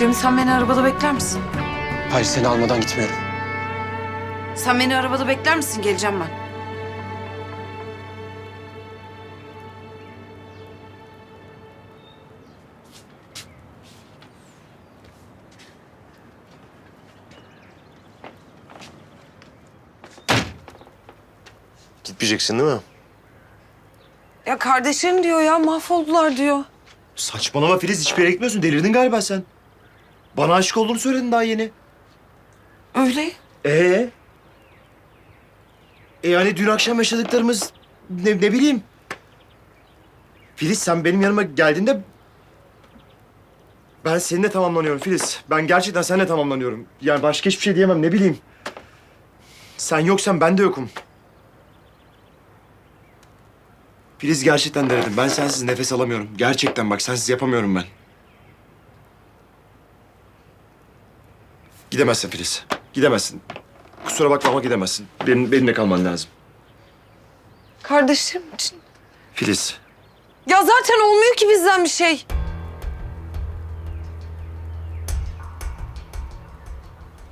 Cemil sen beni arabada bekler misin? Hayır seni almadan gitmiyorum. Sen beni arabada bekler misin? Geleceğim ben. Gitmeyeceksin değil mi? Ya kardeşlerim diyor ya mahvoldular diyor. Saçmalama Filiz hiçbir yere gitmiyorsun. Delirdin galiba sen. Bana aşık olduğunu söyledin daha yeni. Öyle. Ee? E yani dün akşam yaşadıklarımız ne, ne bileyim. Filiz sen benim yanıma geldiğinde ben seninle tamamlanıyorum Filiz. Ben gerçekten seninle tamamlanıyorum. Yani başka hiçbir şey diyemem ne bileyim. Sen yoksan ben de yokum. Filiz gerçekten denedim. Ben sensiz nefes alamıyorum. Gerçekten bak sensiz yapamıyorum ben. Gidemezsin Filiz. Gidemezsin. Kusura bakma ama gidemezsin. Benim, benimle kalman lazım. Kardeşlerim için. Filiz. Ya zaten olmuyor ki bizden bir şey.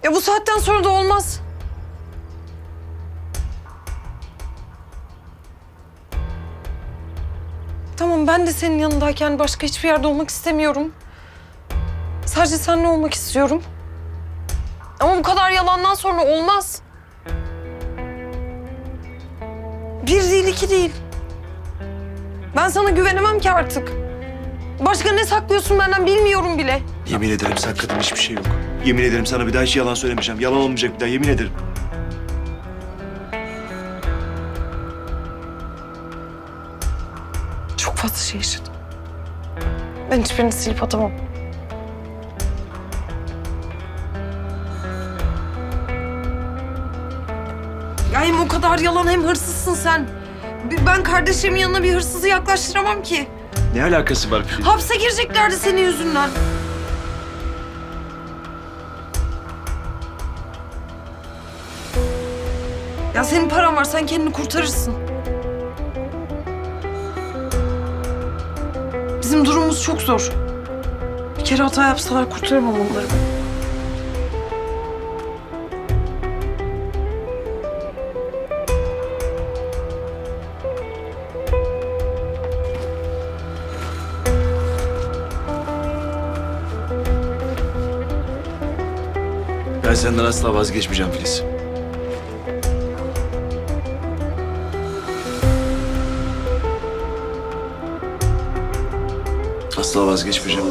Ya bu saatten sonra da olmaz. Tamam ben de senin yanındayken başka hiçbir yerde olmak istemiyorum. Sadece seninle olmak istiyorum. Ama bu kadar yalandan sonra olmaz. Bir değil iki değil. Ben sana güvenemem ki artık. Başka ne saklıyorsun benden bilmiyorum bile. Yemin ederim sakladığım hiçbir şey yok. Yemin ederim sana bir daha hiç yalan söylemeyeceğim. Yalan olmayacak bir daha yemin ederim. Çok fazla şey yaşadım. Ben hiçbirini silip atamam. Ya hem o kadar yalan hem hırsızsın sen. B- Ben kardeşlerimin yanına bir hırsızı yaklaştıramam ki. Ne alakası var Filiz? Hapse gireceklerdi senin yüzünden. Ya senin paran var, sen kendini kurtarırsın. Bizim durumumuz çok zor. Bir kere hata yapsalar kurtaramam onları ben. Ben senden asla vazgeçmeyeceğim Filiz. Asla vazgeçmeyeceğim.